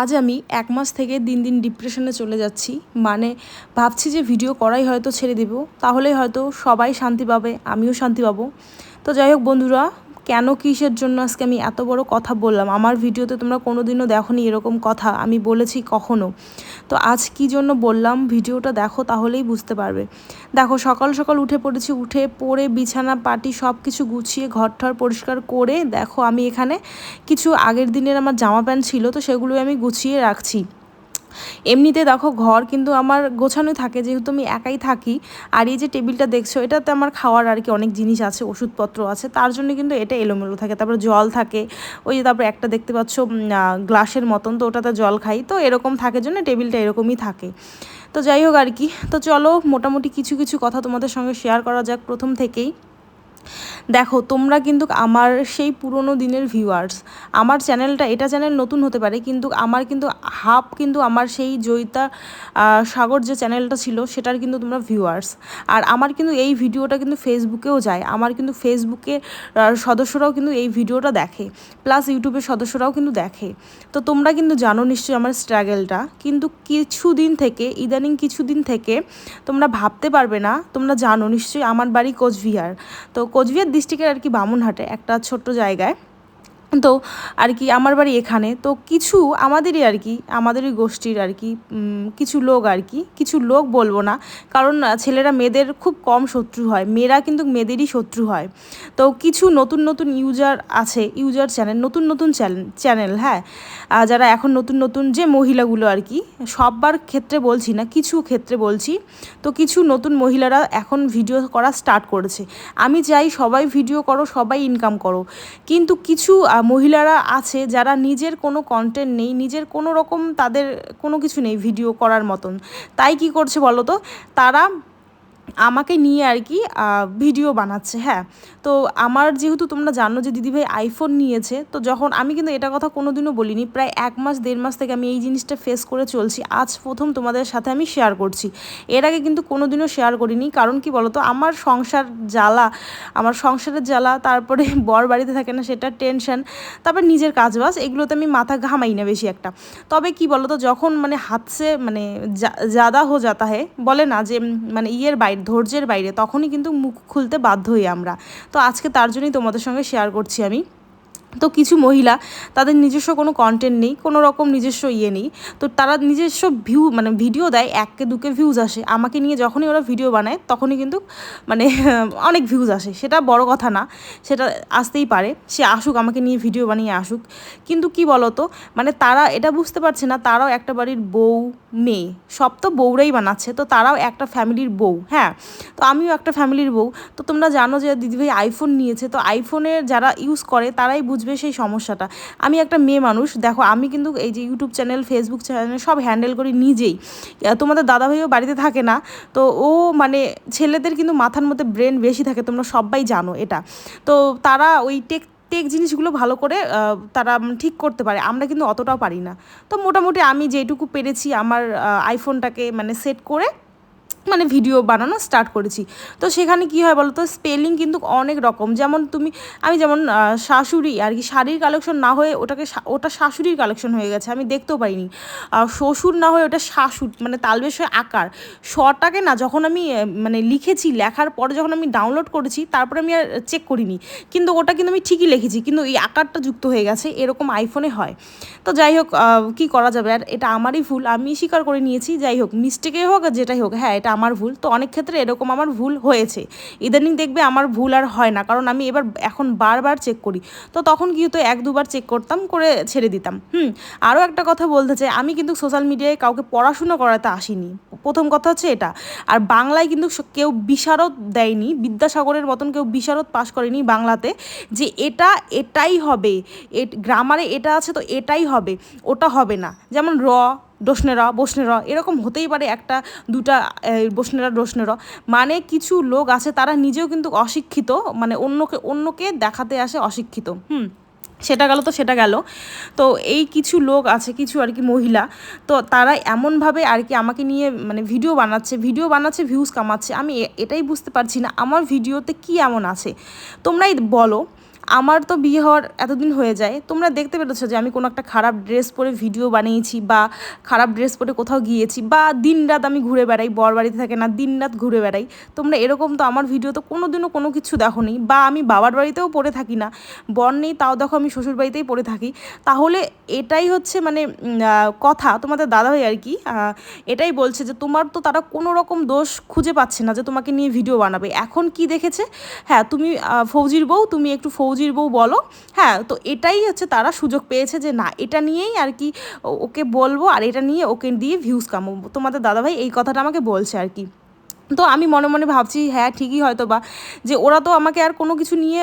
আজ আমি এক মাস থেকে দিন দিন ডিপ্রেশনে চলে যাচ্ছি। মানে ভাবছি যে ভিডিও করাই হয়তো ছেড়ে দেবো, তাহলেই হয়তো সবাই শান্তি পাবে, আমিও শান্তি পাবো। তো যাই হোক বন্ধুরা কেন কিসের জন্য আজকে আমি এত বড় কথা বললাম? আমার ভিডিওতে তোমরা কোনো দিনও দেখোনি এরকম কথা। আমি বলেছি কখনো। তো আজ কি জন্য বললাম? ভিডিওটা দেখো, তাহলেই বুঝতে পারবে। দেখো, সকাল সকাল উঠে পড়েছি। উঠে পড়ে বিছানা, পাটি সব কিছু গুছিয়ে ঘর ঘরঠর পরিষ্কার করে দেখো, আমি এখানে কিছু আগের দিনের আমার জামা প্যান্ট ছিল, তো সেগুলো আমি গুছিয়ে রাখছি। এমনিতে দেখো ঘর কিন্তু আমার গোছানোই থাকে, যেহেতু আমি একাই থাকি, আর এই যে টেবিলটা দেখছ, এটাতে আমার খাওয়ার আর কি অনেক জিনিস আছে, ওষুধপত্র আছে, তার জন্য কিন্তু এটা এলোমেলো থাকে, তারপর জল থাকে, ওই যে তারপর একটা দেখতে পাচ্ছ গ্লাসের মতন, তো ওটাতে জল খাই, তো এরকম থাকে জন্য টেবিলটা এরকমই থাকে। তো যাই হোক আর কি, তো চলো মোটামুটি কিছু কিছু কথা তোমাদের সঙ্গে শেয়ার করা যাক প্রথম থেকেই। দেখো, তোমরা কিন্তু আমার সেই পুরনো দিনের ভিউয়ার্স আমার চ্যানেলটা এটা চ্যানেল নতুন হতে পারে, কিন্তু আমার কিন্তু হাফ কিন্তু আমার সেই জয়িতা সাগর যে চ্যানেলটা ছিল, সেটার কিন্তু তোমরা ভিউয়ার্স আর আমার কিন্তু এই ভিডিওটা কিন্তু ফেসবুকেও যায়। আমার কিন্তু ফেসবুকে সদস্যরাও কিন্তু এই ভিডিওটা দেখে। প্লাস ইউটিউবের সদস্যরাও কিন্তু দেখে। তো তোমরা কিন্তু জানো নিশ্চয়ই আমার স্ট্রাগেলটা কিন্তু কিছুদিন থেকে, ইদানিং কিছুদিন থেকে তোমরা ভাবতে পারবে না। তোমরা জানো নিশ্চয়ই আমার বাড়ি কোচবিহার। তো কোচবিহার ডিস্ট্রিক্টের আর কি বামুনহাটে একটা ছোট্ট জায়গায়। তো আর কি আমার বাড়ি এখানে, তো কিছু আমাদেরই আর কি, আমাদেরই গোষ্ঠীর আর কি কিছু লোক আর কি, কিছু লোক বলব না, কারণ ছেলেরা মেয়েদের খুব কম শত্রু হয়, মেয়েরা কিন্তু মেয়েদেরই শত্রু হয়। তো কিছু নতুন নতুন ইউজার আছে ইউজার চ্যানেল নতুন নতুন চ্যানেল হ্যাঁ যারা এখন নতুন নতুন যে মহিলাগুলো আর কি, সববার ক্ষেত্রে বলছি না, কিছু ক্ষেত্রে বলছি, তো কিছু নতুন মহিলারা এখন ভিডিও করা স্টার্ট করেছে। আমি চাই সবাই ভিডিও করো, সবাই ইনকাম করো। কিন্তু কিছু মহিলারা আছে, যারা নিজের কোনো কন্টেন্ট নেই, নিজের কোনো রকম তাদের কোনো কিছু নেই ভিডিও করার মতন। তাই কি করছে বলো তো তারা আমাকে নিয়ে আর কি ভিডিও বানাচ্ছে হ্যাঁ। তো আমার যেহেতু তোমরা জানো যে দিদিভাই আইফোন নিয়েছে, তো যখন আমি কিন্তু এটা কথা কোনো দিনও বলিনি, প্রায় এক মাস, দেড় মাস থেকে আমি এই জিনিসটা ফেস করে চলছি। আজ প্রথম তোমাদের সাথে আমি শেয়ার করছি। এর আগে কিন্তু কোনো দিনও শেয়ার করিনি, কারণ কি বলতো, আমার সংসার জ্বালা, আমার সংসারের জ্বালা, তারপরে বর বাড়িতে থাকে না, সেটা টেনশন তারপর নিজের কাজবাজ, এগুলোতে আমি মাথা ঘামাই না বেশি একটা। তবে কি বলতো, যখন মানে হাতসে মানে জাদা হো যাতা হে, বলে না যে মানে ইয়ের বাইরে ধৈর্যের বাইরে, তখনই কিন্তু মুখ খুলতে বাধ্য হই আমরা। তো আজকে তার জন্যই তোমাদের সঙ্গে শেয়ার করছি আমি। তো কিছু মহিলা, তাদের নিজস্ব কোনো কন্টেন্ট নেই, কোনো রকম নিজস্ব ইয়ে নেই, তো তারা নিজস্ব ভিউ মানে ভিডিও দেয় এককে দুকে ভিউজ আসে। আমাকে নিয়ে যখনই ওরা ভিডিও বানায়, তখনই কিন্তু মানে অনেক ভিউজ আসে। সেটা বড় কথা না, সেটা আসতেই পারে। সে আসুক, আমাকে নিয়ে ভিডিও বানিয়ে আসুক। কিন্তু কি বলতো মানে তারা এটা বুঝতে পারছে না, তারাও একটা বাড়ির বউ, মেয়ে, সব তো বউরাই বানাচ্ছে, তো তারাও একটা ফ্যামিলির বউ হ্যাঁ? তো আমিও একটা ফ্যামিলির বউ, তো তোমরা জানো যে দিদিভাই আইফোন নিয়েছে, তো আইফোনের যারা ইউজ করে, তারাই বুঝ বুঝবে সেই সমস্যাটা। আমি একটা মেয়ে মানুষ, দেখো আমি কিন্তু এই যে ইউটিউব চ্যানেল ফেসবুক চ্যানেল সব হ্যান্ডেল করি নিজেই। তোমাদের দাদাভাইও বাড়িতে থাকে না, তো ও মানে ছেলেদের কিন্তু মাথার মধ্যে ব্রেন বেশি থাকে, তোমরা সবাই জানো এটা। তো তারা ওই টেক টেক জিনিসগুলো ভালো করে তারা ঠিক করতে পারে, আমরা কিন্তু অতটাও পারি না। তো মোটামুটি আমি যেটুকু পেরেছি আমার আইফোনটাকে মানে সেট করে মানে ভিডিও বানানো স্টার্ট করেছি। তো সেখানে কি হয় বলো তো স্পেলিং কিন্তু অনেক রকম। যেমন তুমি, আমি যেমন শাশুড়ি আর কি শাড়ির কালেকশন না হয়ে ওটাকে ওটা শাশুড়ির কালেকশন হয়ে গেছে, আমি দেখতেও পাইনি। শ্বশুর না হয়ে ওটা শাশুর মানে তালবেশ হয়ে আকার। শটাকে না যখন আমি মানে লিখেছি, লেখার পরে যখন আমি ডাউনলোড করেছি, তারপরে আমি আর চেক করিনি। কিন্তু ওটা কিন্তু আমি ঠিকই লিখেছি, কিন্তু এই আকারটা যুক্ত হয়ে গেছে, এরকম আইফোনে হয়। তো যাই হোক কি করা যাবে? আর এটা আমারই ভুল, আমি স্বীকার করে নিয়েছি, যাই হোক মিস্টেকেই হোক আর যেটাই হোক হ্যাঁ এটা আমার ভুল, তো অনেক ক্ষেত্রে এরকম আমার ভুল হয়েছে। ইদানিং দেখবে আমার ভুল আর হয় না, কারণ আমি এবার এখন বারবার চেক করি। তো তখন কি হতো এক দুবার চেক করতাম, করে ছেড়ে দিতাম। হুম, আরও একটা কথা বলতে চাই, আমি কিন্তু সোশ্যাল মিডিয়ায় কাউকে পড়াশুনো করাতে আসিনি। প্রথম কথা হচ্ছে এটা। আর বাংলায় কিন্তু কেউ বিশারদ দেয়নি, বিদ্যাসাগরের মতন কেউ বিশারদ পাশ করেনি বাংলাতে, যে এটা এটাই হবে। এ গ্রামারে এটা আছে, তো এটাই হবে। ওটা হবে না। যেমন র ডোসনেরা, বসনেরা, এরকম হতেই পারে একটা, দুটা বসনেরা, ডোসনেরা। মানে কিছু লোক আছে, তারা নিজেও কিন্তু অশিক্ষিত মানে অন্যকে অন্যকে দেখাতে আসে অশিক্ষিত, হুম? সেটা গেল তো, সেটা গেল। তো এই কিছু লোক আছে, কিছু আর কি মহিলা, তো তারা এমনভাবে আর কি আমাকে নিয়ে মানে ভিডিও বানাচ্ছে ভিডিও বানাচ্ছে ভিউজ কামাচ্ছে। আমি এটাই বুঝতে পারছি না, আমার ভিডিওতে কি এমন আছে? তোমরাই বলো আমার তো বিয়ে হওয়ার এতদিন হয়ে যায়, তোমরা দেখতে পেরেছ যে আমি কোনো একটা খারাপ ড্রেস পরে ভিডিও বানিয়েছি বা খারাপ ড্রেস পরে কোথাও গিয়েছি বা দিন রাত আমি ঘুরে বেড়াই, বর বাড়িতে থাকে না দিন রাত ঘুরে বেড়াই। তোমরা এরকম তো আমার ভিডিও তো কোনো দিনও কোনো কিছু দেখো নি বা আমি বাবার বাড়িতেও পড়ে থাকি না, বর নেই তাও দেখো আমি শ্বশুর বাড়িতেই পড়ে থাকি। তাহলে এটাই হচ্ছে মানে কথা তোমাদের দাদাভাই আর কি এটাই বলছে যে তোমার তো তারা কোনো রকম দোষ খুঁজে পাচ্ছে না যে তোমাকে নিয়ে ভিডিও বানাবে। এখন কি দেখেছে? হ্যাঁ তুমি ফৌজির বউ, তুমি একটু ফৌজির বউ বলো হ্যাঁ তো এটাই হচ্ছে তারা সুযোগ পেয়েছে যে না, এটা নিয়েই আর কি ওকে বলব আর এটা নিয়ে ওকে দিয়ে ভিউজ কামাবো তোমাদের দাদাভাই এই কথাটা আমাকে বলছে আর কি। তো আমি মনে মনে ভাবছি হ্যাঁ ঠিকই হয়তো বা যে ওরা তো আমাকে আর কোনো কিছু নিয়ে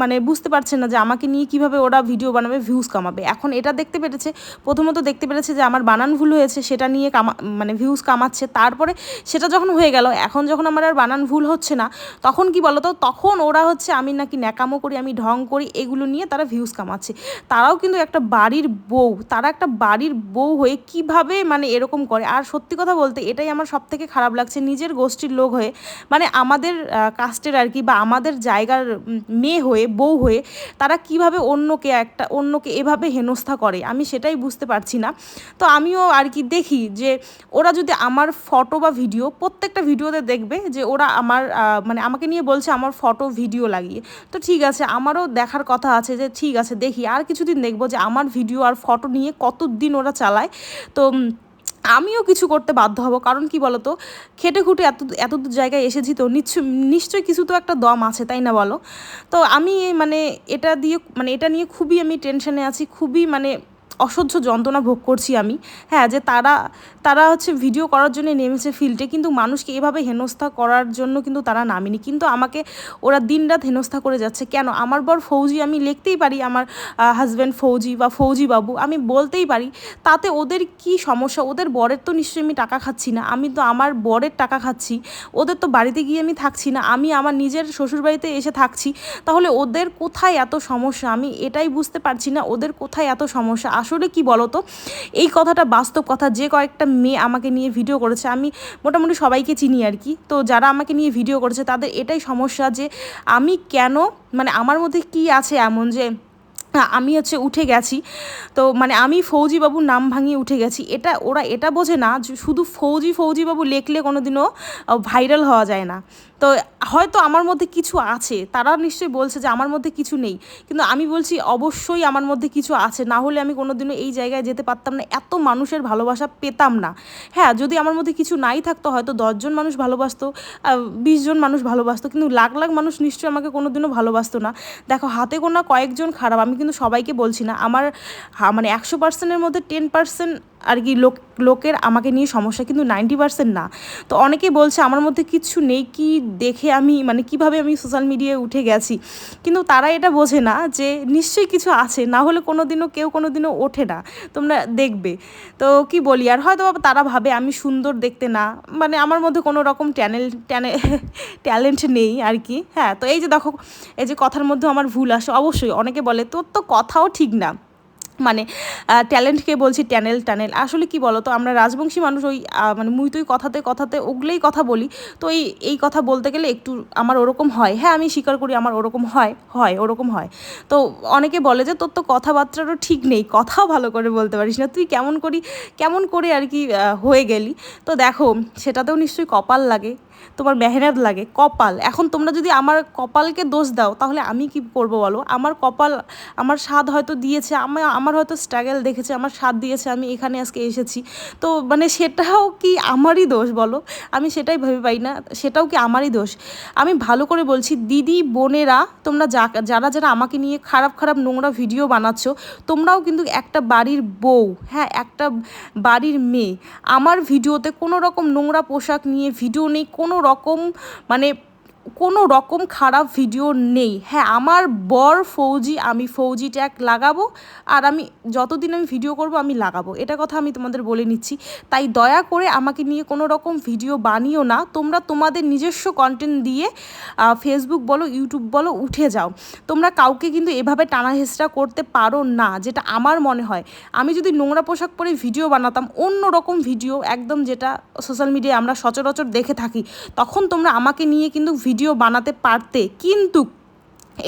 মানে বুঝতে পারছে না যে আমাকে নিয়ে কীভাবে ওরা ভিডিও বানাবে ভিউজ কামাবে। এখন এটা দেখতে পেরেছে, প্রথমত দেখতে পেরেছে যে আমার বানান ভুল হয়েছে, সেটা নিয়ে কামা মানে ভিউজ কামাচ্ছে। তারপরে সেটা যখন হয়ে গেল, এখন যখন আমার আর বানান ভুল হচ্ছে না, তখন কি বলতো, তখন ওরা হচ্ছে আমি নাকি ন্যাকামো করি, আমি ঢং করি, এগুলো নিয়ে তারা ভিউজ কামাচ্ছে। তারাও কিন্তু একটা বাড়ির বউ, তারা একটা বাড়ির বউ হয়ে কীভাবে মানে এরকম করে। আর সত্যি কথা বলতে, এটাই আমার সব থেকে খারাপ লাগছে, নিজের গোষ্ঠীর লোক হয়ে মানে আমাদের কাস্টের আর কি বা আমাদের জায়গার মেয়ে হয়ে, বউ হয়ে তারা কীভাবে অন্যকে একটা, অন্যকে এভাবে হেনস্থা করে, আমি সেটাই বুঝতে পারছি না। তো আমিও আর কি দেখি যে ওরা যদি আমার ফটো বা ভিডিও, প্রত্যেকটা ভিডিওতে দেখবে যে ওরা আমার মানে আমাকে নিয়ে বলছে আমার ফটো, ভিডিও লাগিয়ে। তো ঠিক আছে, আমারও দেখার কথা আছে যে ঠিক আছে, দেখি। আর কিছুদিন দেখব যে আমার ভিডিও আর ফটো নিয়ে কতদিন ওরা চালায়। তো আমিও কিছু করতে বাধ্য হব। কারণ কি বলতো? খেটে খুঁটে এত এত জায়গায় এসেছি তো নিশ্চয় নিশ্চয়ই কিছু তো একটা দম আছে, তাই না বলো? তো আমি মানে এটা দিয়ে মানে এটা নিয়ে খুবই আমি টেনশনে আছি, খুবই মানে অসহ্য যন্ত্রণা ভোগ করছি আমি। হ্যাঁ যে তারা তারা হচ্ছে ভিডিও করার জন্য নেমেছে ফিল্ডে কিন্তু মানুষকে এভাবে হেনস্থা করার জন্য কিন্তু তারা নামেনি। কিন্তু আমাকে, ওরা দিন রাত হেনস্থা করে যাচ্ছে। কেন? আমার বর ফৌজি, আমি লিখতেই পারি আমার হাজব্যান্ড ফৌজি বা ফৌজি বাবু, আমি বলতেই পারি। তাতে ওদের কি সমস্যা? ওদের বরের তো নিশ্চয়ই আমি টাকা খাচ্ছি না। আমি তো আমার বরের টাকা খাচ্ছি। ওদের তো বাড়িতে গিয়ে আমি থাকছি না। আমি আমার নিজের শ্বশুরবাড়িতে এসে থাকছি। তাহলে ওদের কোথায় এত সমস্যা? আমি এটাই বুঝতে পারছি না। ওদের কোথায় এত সমস্যা? আসলে কি বলতো? এই কথাটা বাস্তব কথা, যে কয়েকটা মেয়ে আমাকে নিয়ে ভিডিও করেছে, আমি মোটামুটি সবাইকে চিনি আর কি। তো যারা আমাকে নিয়ে ভিডিও করেছে, তাদের এটাই সমস্যা যে আমি কেন মানে আমার মধ্যে কি আছে এমন যে আমি হচ্ছে উঠে গেছি। তো মানে আমি ফৌজিবাবুর নাম ভাঙিয়ে উঠে গেছি। এটা, ওরা এটা বোঝে না শুধু ফৌজি, ফৌজিবাবু লেখলে কোনো দিনও ভাইরাল হওয়া যায় না। তো হয়তো আমার মধ্যে কিছু আছে, তারা নিশ্চয়ই বলছে যে আমার মধ্যে কিছু নেই। কিন্তু আমি বলছি অবশ্যই আমার মধ্যে কিছু আছে, না হলে আমি কোনো দিনও এই জায়গায় যেতে পারতাম না। এত মানুষের ভালোবাসা পেতাম না। হ্যাঁ যদি আমার মধ্যে কিছু নাই থাকতো, হয়তো দশজন মানুষ ভালোবাসতো বিশজন মানুষ ভালোবাসতো, কিন্তু লাখ লাখ মানুষ নিশ্চয়ই আমাকে কোনো দিনও ভালোবাসতো না। দেখো, হাতে গোনা কয়েকজন খারাপ, আমি কিন্তু সবাইকে বলছি না। আমার মানে একশো পার্সেন্টের মধ্যে টেন পার্সেন্ট আর কি লোক, লোকের আমাকে নিয়ে সমস্যা কিন্তু নাইনটি পার্সেন্ট না। তো অনেকেই বলছে, আমার মধ্যে কিছু নেই, কি দেখে আমি মানে কীভাবে আমি সোশ্যাল মিডিয়ায় উঠে গেছি? কিন্তু তারা এটা বোঝে না যে নিশ্চয়ই কিছু আছে, না হলে কোনো দিনও কেউ কোনো দিনও ওঠে না। তোমরা দেখবে। তো কি বলি, আর হয়তো তারা ভাবে আমি সুন্দর দেখতে না মানে আমার মধ্যে কোনো রকম ট্যানেল, ট্যানে, ট্যালেন্ট নেই আর কি। হ্যাঁ তো এই যে দেখো, এই যে কথার মধ্যে আমার ভুল আসে, অবশ্যই অনেকে বলে, তোর তো কথাও ঠিক না। মানে ট্যালেন্টকে বলছি ট্যানেল ট্যানেল আসলে কি বলো তো আমরা রাজবংশী মানুষ, ওই মানে মুই তুই কথাতে কথাতে ওগুলোই কথা বলি। তো এই এই কথা বলতে গেলে একটু আমার ওরকম হয়। হ্যাঁ আমি স্বীকার করি আমার ওরকম হয় হয়, ওরকম হয়। তো অনেকে বলে যে, তোর তো কথাবার্তারও ঠিক নেই, কথাও ভালো করে বলতে পারিস না। তুই কেমন করি, কেমন করে আর কি হয়ে গেলি? তো দেখো, সেটাতেও নিশ্চয়ই কপাল লাগে। তোমার মেহনত লাগে, কপাল। এখন তোমরা যদি আমার কপালকে দোষ দাও, তাহলে আমি কি করব বলো? আমার কপাল, আমার স্বাদ হয়তো দিয়েছে, আমার আমার হয়তো স্ট্রাগল দেখেছে, আমার স্বাদ দিয়েছে, আমি এখানে আজকে এসেছি। তো মানে সেটাও কি আমারই দোষ বলো? আমি সেটাই ভেবে পাই না, সেটাও কি আমারই দোষ? আমি ভালো করে বলছি, দিদি, বোনেরা, তোমরা যা, যারা যারা আমাকে নিয়ে খারাপ খারাপ নোংরা ভিডিও বানাচ্ছ, তোমরাও কিন্তু একটা বাড়ির বউ হ্যাঁ একটা বাড়ির মেয়ে। আমার ভিডিওতে কোনো রকম নোংরা পোশাক নিয়ে, ভিডিও নেই, কোনো রকম মানে কোনো রকম খারাপ ভিডিও নেই। হ্যাঁ আমার বর ফৌজি, আমি ফৌজি ট্যাগ লাগাবো আর আমি যতদিন আমি ভিডিও করব, আমি লাগাবো। এটা কথা আমি তোমাদের বলে নিচ্ছি। তাই দয়া করে আমাকে নিয়ে কোনো রকম ভিডিও বানিও না। তোমরা তোমাদের নিজস্ব কন্টেন্ট দিয়ে ফেসবুক বলো ইউটিউব বলো, উঠে যাও। তোমরা কাউকে কিন্তু এভাবে টানা হেসরা করতে পারো না, যেটা আমার মনে হয়। আমি যদি নোংরা পোশাক পরে ভিডিও বানাতাম, অন্য রকম ভিডিও একদম যেটা সোশ্যাল মিডিয়ায় আমরা সচরাচর দেখে থাকি, তখন তোমরা আমাকে নিয়ে কিন্তু ভিডিও ভিডিও বানাতে পারতে কিন্তু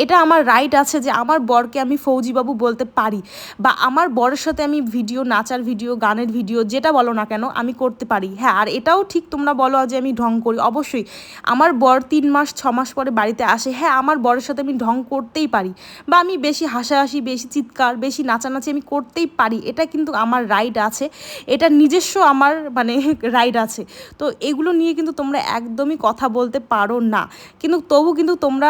এটা আমার রাইট আছে যে আমার বরকে আমি ফৌজিবাবু বলতে পারি বা আমার বরের সাথে আমি ভিডিও নাচার ভিডিও গানের ভিডিও যেটা বলো না কেন, আমি করতে পারি। হ্যাঁ আর এটাও ঠিক তোমরা বলো যে আমি ঢং করি, অবশ্যই। আমার বর তিন মাস, ছ মাস পরে বাড়িতে আসে হ্যাঁ আমার বরের সাথে আমি ঢং করতেই পারি বা আমি বেশি হাসাহাসি, বেশি চিৎকার, বেশি নাচানাচি আমি করতেই পারি, এটা কিন্তু আমার রাইট আছে, এটা নিজস্ব আমার মানে রাইট আছে। তো এগুলো নিয়ে কিন্তু তোমরা একদমই কথা বলতে পারো না। কিন্তু তবু কিন্তু তোমরা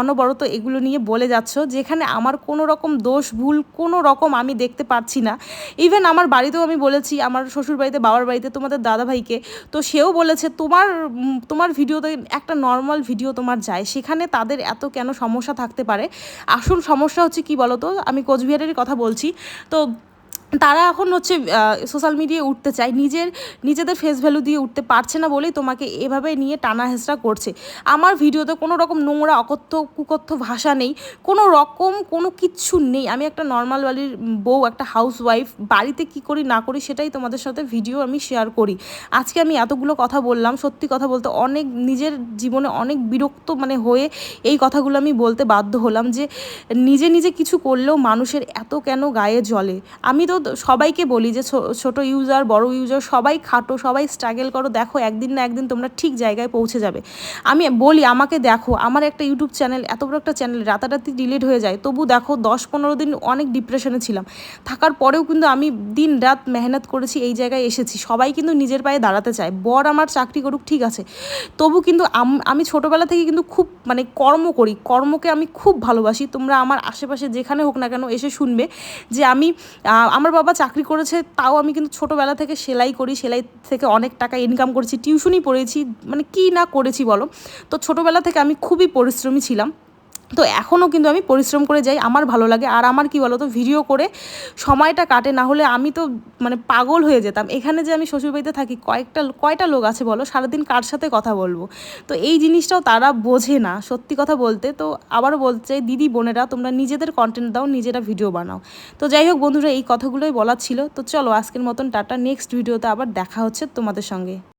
অনবরত এগুলো নিয়ে বলে যাচ্ছ, যেখানে আমার কোনো রকম দোষ, ভুল, কোনো রকম আমি দেখতে পাচ্ছি না। ইভেন আমার বাড়িতেও আমি বলেছি, আমার শ্বশুর বাড়িতে বাবার বাড়িতে, তোমাদের দাদা ভাইকে তো সেও বলেছে, তোমার তোমার ভিডিওতে একটা নর্মাল ভিডিও তোমার যায়। সেখানে তাদের এত কেন সমস্যা থাকতে পারে? আসল সমস্যা হচ্ছে কি বলতো, আমি কোচবিহারেরই কথা বলছি, তো তারা এখন হচ্ছে সোশ্যাল মিডিয়ায় উঠতে চায়। নিজের, নিজেদের ফেস ভ্যালু দিয়ে উঠতে পারছে না বলেই তোমাকে এভাবে নিয়ে টানা হেঁচড়া করছে। আমার ভিডিওতে কোনো রকম নোংরা, অকথ্য, কুকথ্য ভাষা নেই। কোনো রকম কোনো কিচ্ছু নেই। আমি একটা নর্মাল বাড়ির বউ, একটা হাউস ওয়াইফ বাড়িতে কি করি, না করি সেটাই তোমাদের সাথে ভিডিও আমি শেয়ার করি। আজকে আমি এতগুলো কথা বললাম, সত্যি কথা বলতে অনেক, নিজের জীবনে অনেক বিরক্ত মানে হয়ে এই কথাগুলো আমি বলতে বাধ্য হলাম যে, নিজে নিজে কিছু করলেও মানুষের এত কেন গায়ে জ্বলে আমি তো সবাইকে বলি যে ছোট ইউজার বড় ইউজার সবাই খাটো, সবাই স্ট্রাগল করো। দেখো একদিন না একদিন তোমরা ঠিক জায়গায় পৌঁছে যাবে। আমি বলি, আমাকে দেখো, আমার একটা ইউটিউব চ্যানেল এত বড় একটা চ্যানেল রাতারাতি ডিলিট হয়ে যায়। তবু দেখো, দশ পনেরো দিন অনেক ডিপ্রেশনে ছিলাম। থাকার পরেও কিন্তু আমি দিন রাত মেহনত করেছি, এই জায়গায় এসেছি। সবাই কিন্তু নিজের পায়ে দাঁড়াতে চায়। বর আমার চাকরি করুক, ঠিক আছে। তবু কিন্তু আমি ছোটোবেলা থেকে কিন্তু খুব মানে কর্ম করি। কর্মকে আমি খুব ভালোবাসি। তোমরা আমার আশেপাশে যেখানে হোক না কেন এসে শুনবে যে আমি আমার আমার বাবা চাকরি করেছে, তাও আমি কিন্তু ছোটোবেলা থেকে সেলাই করি, সেলাই থেকে অনেক টাকা ইনকাম করেছি টিউশনই পড়েছি মানে কি না করেছি বলো? তো ছোটোবেলা থেকে আমি খুবই পরিশ্রমী ছিলাম। তো এখনও কিন্তু আমি পরিশ্রম করে যাই, আমার ভালো লাগে। আর আমার কি বলো তো ভিডিও করে সময়টা কাটে, না হলে আমি তো মানে পাগল হয়ে যেতাম। এখানে যে আমি শ্বশুরবাড়িতে থাকি, কয়েকটা, কয়টা লোক আছে বলো, সারাদিন কার সাথে কথা বলব? তো এই জিনিসটাও তারা বোঝে না, সত্যি কথা বলতে। তো আবারও বলতে চাই, দিদি, বোনেরা, তোমরা নিজেদের কন্টেন্ট দাও, নিজেরা ভিডিও বানাও। তো যাই হোক বন্ধুরা, এই কথাগুলোই বলার ছিল। তো চলো, আজকের মতন টাটা নেক্সট ভিডিওতে আবার দেখা হচ্ছে তোমাদের সঙ্গে।